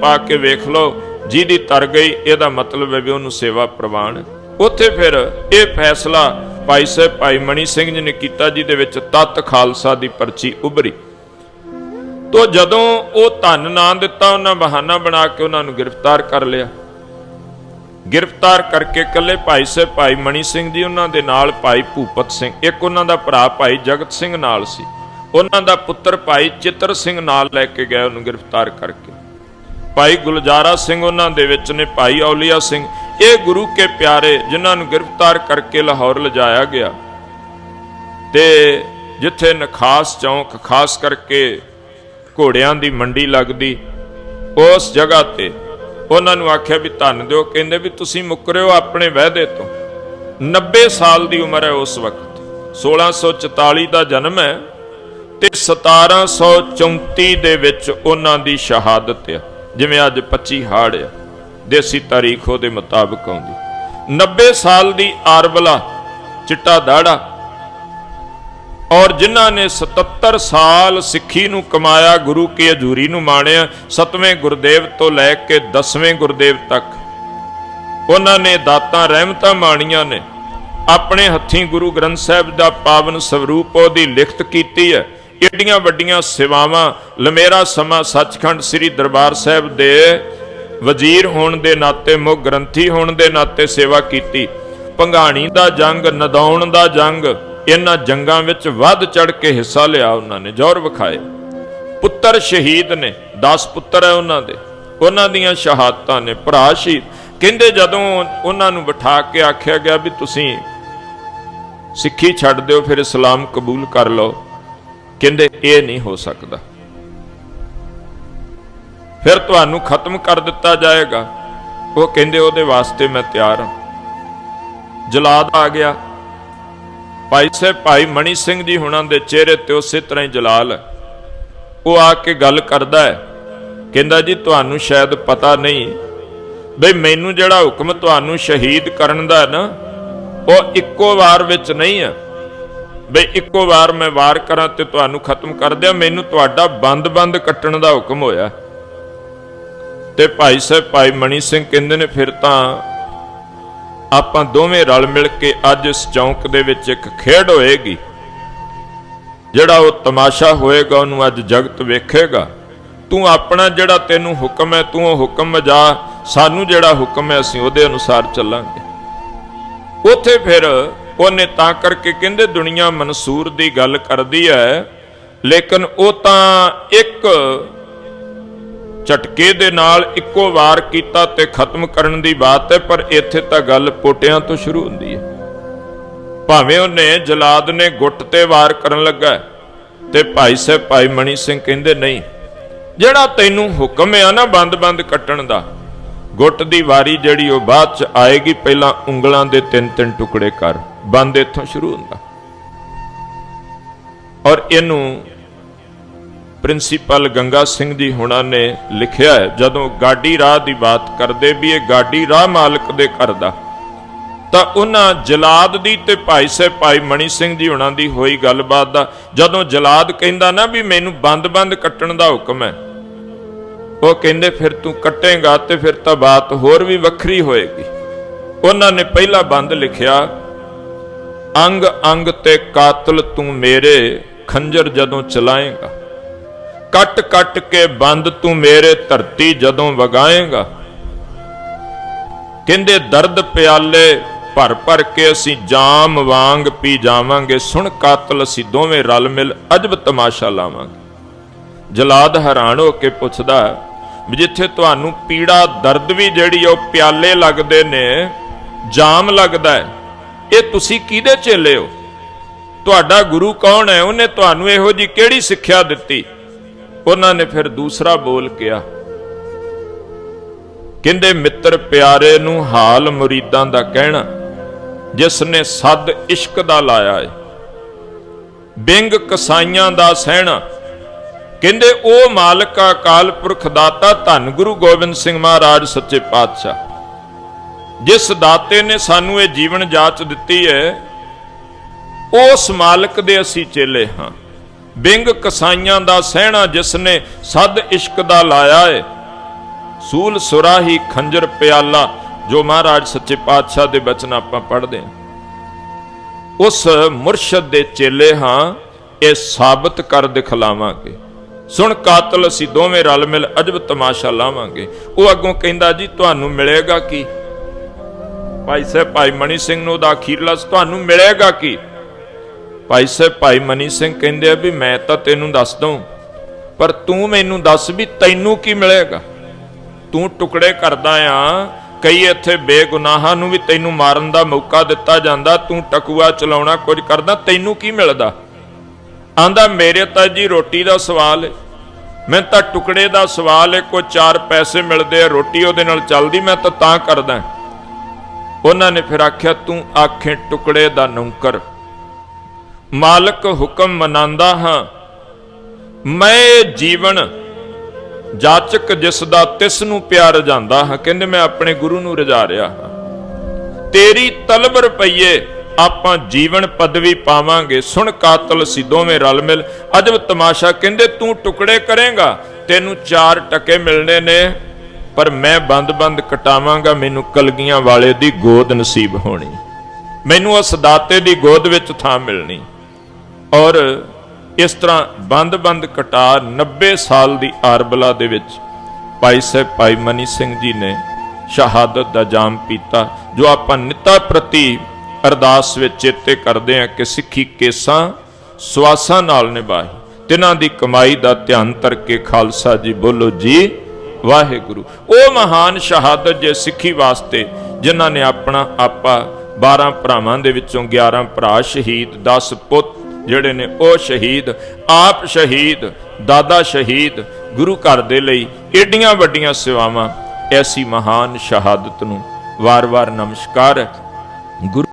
ਪਾ ਕੇ ਵੇਖ ਲਓ, ਜਿਹਦੀ ਤਰ ਗਈ, ਇਹਦਾ ਮਤਲਬ ਹੈ ਵੀ ਉਹਨੂੰ ਸੇਵਾ ਪ੍ਰਵਾਨ। ਉੱਥੇ ਫਿਰ ਇਹ ਫੈਸਲਾ ਭਾਈ ਸਾਹਿਬ, ਭਾਈ ਮਣੀ ਸਿੰਘ ਜੀ ਨੇ ਕੀਤਾ, ਜਿਹਦੇ ਵਿੱਚ ਤਤ ਖਾਲਸਾ ਦੀ ਪਰਚੀ ਉਭਰੀ। ਤੋ ਜਦੋਂ ਉਹ ਧਨ ਨਾ ਦਿੱਤਾ, ਉਹਨਾਂ ਬਹਾਨਾ ਬਣਾ ਕੇ ਉਹਨਾਂ ਨੂੰ ਗ੍ਰਿਫਤਾਰ ਕਰ ਲਿਆ। ਗ੍ਰਿਫਤਾਰ ਕਰਕੇ ਕੱਲੇ ਭਾਈ ਸਾਹਿਬ, ਭਾਈ ਮਣੀ ਸਿੰਘ ਜੀ, ਉਹਨਾਂ ਦੇ ਨਾਲ ਭਾਈ ਭੂਪਤ ਸਿੰਘ, ਇੱਕ ਉਹਨਾਂ ਦਾ ਭਰਾ ਭਾਈ ਜਗਤ ਸਿੰਘ ਨਾਲ ਸੀ। ਉਹਨਾਂ ਦਾ ਪੁੱਤਰ ਭਾਈ ਚਿੱਤਰ ਸਿੰਘ ਨਾਲ ਲੈ ਕੇ ਗਿਆ ਉਹਨੂੰ ਗ੍ਰਿਫਤਾਰ ਕਰਕੇ। ਭਾਈ ਗੁਲਜ਼ਾਰਾ ਸਿੰਘ ਉਹਨਾਂ ਦੇ ਵਿੱਚ ਨੇ, ਭਾਈ ਔਲੀਆ ਸਿੰਘ। ਇਹ ਗੁਰੂ ਕੇ ਪਿਆਰੇ ਜਿਨ੍ਹਾਂ ਨੂੰ ਗ੍ਰਿਫਤਾਰ ਕਰਕੇ ਲਾਹੌਰ ਲਿਜਾਇਆ ਗਿਆ। ਤੇ ਜਿੱਥੇ ਨਖਾਸ ਚੌਂਕ ਖਾਸ ਕਰਕੇ ਘੋੜਿਆਂ ਦੀ ਮੰਡੀ ਲੱਗਦੀ, ਉਸ ਜਗ੍ਹਾ ਤੇ ਉਹਨਾਂ ਨੂੰ ਆਖਿਆ ਵੀ ਧੰਨ ਦਿਓ, ਕਹਿੰਦੇ ਵੀ ਤੁਸੀਂ ਮੁੱਕਰਿਓ ਆਪਣੇ ਵਾਅਦੇ ਤੋਂ। 90 ਸਾਲ ਦੀ ਉਮਰ ਹੈ ਉਸ ਵਕਤ। 1644 ਦਾ ਜਨਮ ਹੈ ਤੇ 1734 ਦੇ ਵਿੱਚ ਉਹਨਾਂ ਦੀ ਸ਼ਹਾਦਤ ਹੈ ਜਿਵੇਂ ਅੱਜ 25 ਹਾੜ ਆ, ਦੇਸੀ ਤਾਰੀਖ ਉਹਦੇ ਮੁਤਾਬਕ ਆਉਂਦੀ। 90 ਸਾਲ ਦੀ ਆਰਬਲਾ ਚਿੱਟਾ ਦਾੜਾ। ਔਰ ਜਿਨ੍ਹਾਂ ਨੇ 77 ਸਾਲ ਸਿੱਖੀ ਨੂੰ ਕਮਾਇਆ, ਗੁਰੂ ਕੀ ਹਜ਼ੂਰੀ ਨੂੰ ਮਾਣਿਆ, ਸਤਵੇਂ ਗੁਰਦੇਵ ਤੋਂ ਲੈ ਕੇ 10ਵੇਂ ਗੁਰਦੇਵ ਤੱਕ, ਉਹਨਾਂ ਨੇ ਦਾਤਾਂ ਰਹਿਮਤਾਂ ਮਾਣੀਆਂ ਨੇ। ਆਪਣੇ ਹੱਥੀਂ ਗੁਰੂ ਗ੍ਰੰਥ ਸਾਹਿਬ ਦਾ ਪਾਵਨ ਸਰੂਪ ਉਹਦੀ ਲਿਖਤ ਕੀਤੀ ਹੈ। ਏਡੀਆਂ ਵੱਡੀਆਂ ਸੇਵਾਵਾਂ? ਲਮੇਰਾ ਸਮਾਂ ਸੱਚਖੰਡ ਸ੍ਰੀ ਦਰਬਾਰ ਸਾਹਿਬ ਦੇ ਵਜ਼ੀਰ ਹੋਣ ਦੇ ਨਾਤੇ, ਮੁੱਖ ਗ੍ਰੰਥੀ ਹੋਣ ਦੇ ਨਾਤੇ ਸੇਵਾ ਕੀਤੀ। ਭੰਗਾਣੀ ਦਾ ਜੰਗ ਨਦੌਣ ਦਾ ਜੰਗ, ਇਹਨਾਂ ਜੰਗਾਂ ਵਿੱਚ ਵੱਧ ਚੜ ਕੇ ਹਿੱਸਾ ਲਿਆ ਉਹਨਾਂ ਨੇ, ਜ਼ੋਰ ਵਿਖਾਏ। ਪੁੱਤਰ ਸ਼ਹੀਦ ਨੇ 10 ਪੁੱਤਰ ਹੈ ਉਹਨਾਂ ਦੇ। ਉਹਨਾਂ ਦੀਆਂ ਸ਼ਹਾਦਤਾਂ ਨੇ, ਭਰਾ ਸ਼ਹੀਦ। ਕਹਿੰਦੇ ਜਦੋਂ ਉਹਨਾਂ ਨੂੰ ਬਿਠਾ ਕੇ ਆਖਿਆ ਗਿਆ ਵੀ ਤੁਸੀਂ ਸਿੱਖੀ ਛੱਡ ਦਿਓ, ਫਿਰ ਇਸਲਾਮ ਕਬੂਲ ਕਰ ਲਓ। ਕਹਿੰਦੇ, ਇਹ ਨਹੀਂ ਹੋ ਸਕਦਾ। ਫਿਰ ਤੁਹਾਨੂੰ ਖਤਮ ਕਰ ਦਿੱਤਾ ਜਾਏਗਾ। ਉਹ ਕਹਿੰਦੇ, ਉਹਦੇ ਵਾਸਤੇ ਮੈਂ ਤਿਆਰ ਹਾਂ। ਜਲਾਦ ਆ ਗਿਆ। ਭਾਈ ਸਾਹਿਬ, ਭਾਈ ਮਣੀ ਸਿੰਘ ਜੀ ਹੁਣਾਂ ਦੇ ਚਿਹਰੇ ਤੇ ਉਸੇ ਤਰ੍ਹਾਂ ਹੀ ਜਲਾਲ ਹੈ। ਉਹ ਆ ਕੇ ਗੱਲ ਕਰਦਾ ਹੈ। ਕਹਿੰਦਾ, ਜੀ, ਤੁਹਾਨੂੰ ਸ਼ਾਇਦ ਪਤਾ ਨਹੀਂ ਬਈ, ਮੈਨੂੰ ਜਿਹੜਾ ਹੁਕਮ ਤੁਹਾਨੂੰ ਸ਼ਹੀਦ ਕਰਨ ਦਾ ਨਾ, ਉਹ ਇੱਕੋ ਵਾਰ ਵਿੱਚ ਨਹੀਂ ਹੈ। ਬਈ ਇੱਕੋ ਵਾਰ ਮੈਂ ਵਾਰ ਕਰਾਂ ਤੇ ਤੁਹਾਨੂੰ ਖਤਮ ਕਰ ਦਿਆਂ। ਮੈਨੂੰ ਤੁਹਾਡਾ ਬੰਦ-ਬੰਦ ਕੱਟਣ ਦਾ ਹੁਕਮ ਹੋਇਆ। ਤੇ ਭਾਈ ਸਾਹਿਬ, ਭਾਈ ਮਣੀ ਸਿੰਘ ਕਹਿੰਦੇ ਨੇ ਫਿਰ ਤਾਂ ਆਪਾਂ ਦੋਵੇਂ ਰਲ ਮਿਲ ਕੇ ਅੱਜ ਇਸ ਚੌਂਕ ਦੇ ਵਿੱਚ ਇੱਕ ਖੇਡ ਹੋਏਗੀ। ਜਿਹੜਾ ਉਹ ਤਮਾਸ਼ਾ ਹੋਏਗਾ, ਉਹਨੂੰ ਅੱਜ ਜਗਤ ਵੇਖੇਗਾ। ਤੂੰ ਆਪਣਾ ਜਿਹੜਾ ਤੈਨੂੰ ਹੁਕਮ ਹੈ, ਤੂੰ ਉਹ ਹੁਕਮ ਮਜਾ ਸਾਨੂੰ ਜਿਹੜਾ ਹੁਕਮ ਹੈ, ਅਸੀਂ ਉਹਦੇ ਅਨੁਸਾਰ ਚੱਲਾਂਗੇ। ਉਥੇ ਫਿਰ ਉਹਨੇ ਤਾਂ ਕਰਕੇ ਕਹਿੰਦੇ ਦੁਨੀਆ ਮਨਸੂਰ ਦੀ ਗੱਲ ਕਰਦੀ ਹੈ, ਲੇਕਿਨ ਉਹ ਤਾਂ ਇੱਕ ਝਟਕੇ ਦੇ ਨਾਲ ਇੱਕੋ ਵਾਰ ਕੀਤਾ ਤੇ ਖਤਮ ਕਰਨ ਦੀ ਬਾਤ ਹੈ, ਪਰ ਇੱਥੇ ਤਾਂ ਗੱਲ ਪੋਟਿਆਂ ਤੋਂ ਸ਼ੁਰੂ ਹੁੰਦੀ ਹੈ। ਭਾਵੇਂ ਉਹਨੇ ਜਲਾਦ ਨੇ ਗੁੱਟ ਤੇ ਵਾਰ ਕਰਨ ਲੱਗਾ ਤੇ ਭਾਈ ਸਾਹਿਬ ਭਾਈ ਮਣੀ ਸਿੰਘ ਕਹਿੰਦੇ ਨਹੀਂ। ਜਿਹੜਾ ਤੈਨੂੰ ਹੁਕਮ ਹੈ ਨਾ ਬੰਦ-ਬੰਦ ਕੱਟਣ ਦਾ, ਗੁੱਟ ਦੀ ਵਾਰੀ ਜਿਹੜੀ ਉਹ ਬਾਅਦ ਚ ਆਏਗੀ, ਪਹਿਲਾਂ ਉਂਗਲਾਂ ਦੇ ਤਿੰਨ ਤਿੰਨ ਟੁਕੜੇ ਕਰ। ਬੰਦ ਇੱਥੋਂ ਸ਼ੁਰੂ ਹੁੰਦਾ। ਔਰ ਇਹਨੂੰ ਪ੍ਰਿੰਸੀਪਲ ਗੰਗਾ ਸਿੰਘ ਜੀ ਹੁਣਾਂ ਨੇ ਲਿਖਿਆ ਹੈ, ਜਦੋਂ ਗਾਡੀ ਰਾਹ ਦੀ ਬਾਤ ਕਰਦੇ ਵੀ ਇਹ ਗਾਡੀ ਰਾਹ ਮਾਲਕ ਦੇ ਘਰ ਦਾ, ਤਾਂ ਉਹਨਾਂ ਜਲਾਦ ਦੀ ਤੇ ਭਾਈ ਸਾਹਿਬ ਭਾਈ ਮਣੀ ਸਿੰਘ ਜੀ ਹੁਣਾਂ ਦੀ ਹੋਈ ਗੱਲਬਾਤ ਦਾ, ਜਦੋਂ ਜਲਾਦ ਕਹਿੰਦਾ ਨਾ ਵੀ ਮੈਨੂੰ ਬੰਦ-ਬੰਦ ਕੱਟਣ ਦਾ ਹੁਕਮ ਹੈ, ਉਹ ਕਹਿੰਦੇ ਫਿਰ ਤੂੰ ਕੱਟੇਗਾ ਤੇ ਫਿਰ ਤਾਂ ਬਾਤ ਹੋਰ ਵੀ ਵੱਖਰੀ ਹੋਏਗੀ। ਉਹਨਾਂ ਨੇ ਪਹਿਲਾ ਬੰਦ ਲਿਖਿਆ ਅੰਗ ਅੰਗ ਤੇ ਕਾਤਲ ਤੂੰ ਮੇਰੇ ਖੰਜਰ ਜਦੋਂ ਚਲਾਏਗਾ। ਕੱਟ ਕੱਟ ਕੇ ਬੰਦ ਤੂੰ ਮੇਰੇ ਧਰਤੀ ਜਦੋਂ ਵਗਾਏਗਾ। ਕਹਿੰਦੇ ਦਰਦ ਪਿਆਲੇ ਭਰ ਭਰ ਕੇ ਅਸੀਂ ਜਾਮ ਵਾਂਗ ਪੀ ਜਾਵਾਂਗੇ। ਸੁਣ ਕਾਤਲ ਅਸੀਂ ਦੋਵੇਂ ਰਲ ਮਿਲ ਅਜਬ ਤਮਾਸ਼ਾ ਲਾਵਾਂਗੇ। ਜਲਾਦ ਹੈਰਾਨ ਹੋ ਕੇ ਪੁੱਛਦਾ, ਵੀ ਜਿੱਥੇ ਤੁਹਾਨੂੰ ਪੀੜਾ ਦਰਦ ਵੀ ਜਿਹੜੀ ਉਹ ਪਿਆਲੇ ਲੱਗਦੇ ਨੇ, ਜਾਮ ਲੱਗਦਾ ਹੈ। ਇਹ ਤੁਸੀਂ ਕਿਹਦੇ ਚੇਲੇ ਹੋ? ਤੁਹਾਡਾ ਗੁਰੂ ਕੌਣ ਹੈ? ਉਹਨੇ ਤੁਹਾਨੂੰ ਇਹੋ ਜੀ ਕਿਹੜੀ ਸਿੱਖਿਆ ਦਿੱਤੀ? ਉਹਨਾਂ ਨੇ ਫਿਰ ਦੂਸਰਾ ਬੋਲ ਕਿਹਾ, ਕਹਿੰਦੇ ਮਿੱਤਰ ਪਿਆਰੇ ਨੂੰ ਹਾਲ ਮੁਰੀਦਾਂ ਦਾ ਕਹਿਣਾ, ਜਿਸ ਨੇ ਸੱਦ ਇਸ਼ਕ ਦਾ ਲਾਇਆ ਹੈ ਬਿੰਗ ਕਸਾਈਆਂ ਦਾ ਸਹਿਣਾ। ਕਹਿੰਦੇ ਉਹ ਮਾਲਕ ਅਕਾਲ ਪੁਰਖ ਦਾਤਾ ਧੰਨ ਗੁਰੂ ਗੋਬਿੰਦ ਸਿੰਘ ਮਹਾਰਾਜ ਸੱਚੇ ਪਾਤਸ਼ਾਹ। ਜਿਸ ਦਾਤੇ ਨੇ ਸਾਨੂੰ ਇਹ ਜੀਵਨ ਜਾਚ ਦਿੱਤੀ ਹੈ, ਉਸ ਮਾਲਕ ਦੇ ਅਸੀਂ ਚੇਲੇ ਹਾਂ। ਬਿੰਗ ਕਸਾਈਆਂ ਦਾ ਸਹਿਣਾ ਜਿਸ ਨੇ ਸੱਦ ਇਸ਼ਕ ਦਾ ਲਾਇਆ ਏ ਸੂਲ ਸੁਰਾਹੀ ਖੰਜਰ ਪਿਆਲਾ, ਜੋ ਮਹਾਰਾਜ ਸੱਚੇ ਪਾਤਸ਼ਾਹ ਦੇ ਬਚਨ ਆਪਾਂ ਪੜ੍ਹਦੇ ਹਾਂ। ਉਸ ਮੁਰਸ਼ਦ ਦੇ ਚੇਲੇ ਹਾਂ, ਇਹ ਸਾਬਤ ਕਰ ਦਿਖਲਾਵਾਂਗੇ। ਸੁਣ ਕਾਤਲ, ਅਸੀਂ ਦੋਵੇਂ ਰਲ ਮਿਲ ਅਜਬ ਤਮਾਸ਼ਾ ਲਾਵਾਂਗੇ। ਉਹ ਅੱਗੋਂ ਕਹਿੰਦਾ, ਜੀ, ਤੁਹਾਨੂੰ ਮਿਲੇਗਾ ਕੀ? ਭਾਈ ਸਾਹਿਬ, ਭਾਈ ਮਨੀ ਸਿੰਘ ਨੂੰ ਦਾ ਅਖੀਰਲਾ ਤੁਹਾਨੂੰ ਮਿਲੇਗਾ ਕੀ? ਭਾਈ ਸਾਹਿਬ, ਭਾਈ ਮਨੀ ਸਿੰਘ ਕਹਿੰਦੇ ਆ ਵੀ ਮੈਂ ਤਾਂ ਤੈਨੂੰ ਦੱਸ ਦਊਂ, ਪਰ ਤੂੰ ਮੈਨੂੰ ਦੱਸ ਵੀ ਤੈਨੂੰ ਕੀ ਮਿਲੇਗਾ? ਤੂੰ ਟੁਕੜੇ ਕਰਦਾ ਆ, ਕਈ ਇੱਥੇ ਬੇਗੁਨਾਹਾਂ ਨੂੰ ਵੀ ਤੈਨੂੰ ਮਾਰਨ ਦਾ ਮੌਕਾ ਦਿੱਤਾ ਜਾਂਦਾ, ਤੂੰ ਟਕੂਆ ਚਲਾਉਣਾ ਕੁਝ ਕਰਦਾ, ਤੈਨੂੰ ਕੀ ਮਿਲਦਾ? ਆਂਦਾ, ਮੇਰੇ ਤਾਂ ਜੀ ਰੋਟੀ ਦਾ ਸਵਾਲ ਹੈ ਮੈਂ ਤਾਂ ਟੁਕੜੇ ਦਾ ਸਵਾਲ ਹੈ ਕੋਈ ਚਾਰ ਪੈਸੇ ਮਿਲਦੇ ਆ, ਰੋਟੀ ਉਹਦੇ ਨਾਲ ਚੱਲਦੀ, ਮੈਂ ਤਾਂ ਤਾਂ ਕਰਦਾ। ਉਹਨਾਂ ਨੇ ਫਿਰ ਆਖਿਆ, ਤੂੰ ਆਖੇ ਟੁਕੜੇ ਦਾ ਨੌਕਰ। ਮਾਲਕ ਹੁਕਮ ਮਨਾਂਦਾ ਹਾਂ, ਮੈਂ ਜੀਵਨ ਜਾਚਕ ਜਿਸ ਦਾ ਤਿਸ ਨੂੰ ਪਿਆਰ ਜਾਂਦਾ ਹਾਂ, ਕਹਿੰਦੇ ਮੈਂ ਆਪਣੇ ਗੁਰੂ ਨੂੰ ਰਜਾ ਰਿਹਾ ਹਾਂ। ਤੇਰੀ ਤਲਬ ਰੁਪਈਏ ਆਪਾਂ ਜੀਵਨ ਪਦਵੀ ਪਾਵਾਂਗੇ। ਸੁਣ ਕਾਤਲ ਸੀ ਦੋਵੇਂ ਰਲ ਮਿਲ। ਅਜਬ ਤਮਾਸ਼ਾ, ਕਹਿੰਦੇ, ਤੂੰ ਟੁਕੜੇ ਕਰੇਗਾ, ਤੈਨੂੰ ਚਾਰ ਟਕੇ ਮਿਲਣੇ ਨੇ। ਪਰ ਮੈਂ ਬੰਦ-ਬੰਦ ਕਟਾਵਾਂਗਾ, ਮੈਨੂੰ ਕਲਗੀਆਂ ਵਾਲੇ ਦੀ ਗੋਦ ਨਸੀਬ ਹੋਣੀ। ਮੈਨੂੰ ਉਸ ਦਾਤੇ ਦੀ ਗੋਦ ਵਿੱਚ ਥਾਂ ਮਿਲਣੀ। ਔਰ ਇਸ ਤਰ੍ਹਾਂ ਬੰਦ-ਬੰਦ ਕਟਾ 90 ਸਾਲ ਦੀ ਆਰਬਲਾ ਦੇ ਵਿੱਚ ਭਾਈ ਸਾਹਿਬ ਭਾਈ ਮਨੀ ਸਿੰਘ ਜੀ ਨੇ ਸ਼ਹਾਦਤ ਦਾ ਜਾਮ ਪੀਤਾ, ਜੋ ਆਪਾਂ ਨਿਤਾ ਪ੍ਰਤੀ ਅਰਦਾਸ ਵਿੱਚ ਚੇਤੇ ਕਰਦੇ ਹਾਂ ਕਿ ਸਿੱਖੀ ਕੇਸਾਂ ਸਵਾਸਾਂ ਨਾਲ ਨਿਭਾਈ। ਤਿਨਾਂ ਦੀ ਕਮਾਈ ਦਾ ਧਿਆਨ ਧਰ ਕੇ ਖਾਲਸਾ ਜੀ ਬੋਲੋ ਜੀ ਵਾਹਿਗੁਰੂ। ਉਹ ਮਹਾਨ ਸ਼ਹਾਦਤ ਜੇ ਸਿੱਖੀ ਵਾਸਤੇ ਜਿਨ੍ਹਾਂ ਨੇ ਆਪਣਾ ਆਪਾ 12 ਭਰਾਵਾਂ ਦੇ ਵਿੱਚੋਂ 11 ਭਰਾ ਸ਼ਹੀਦ 10 ਪੁੱਤ ਜਿਹੜੇ ਨੇ ਉਹ ਸ਼ਹੀਦ, ਆਪ ਸ਼ਹੀਦ, ਦਾਦਾ ਸ਼ਹੀਦ, ਗੁਰੂ ਘਰ ਦੇ ਲਈ ਏਡੀਆਂ ਵੱਡੀਆਂ ਸੇਵਾਵਾਂ ਐਸੀ ਮਹਾਨ ਸ਼ਹਾਦਤ ਨੂੰ ਵਾਰ-ਵਾਰ ਨਮਸਕਾਰ। ਗੁਰੂ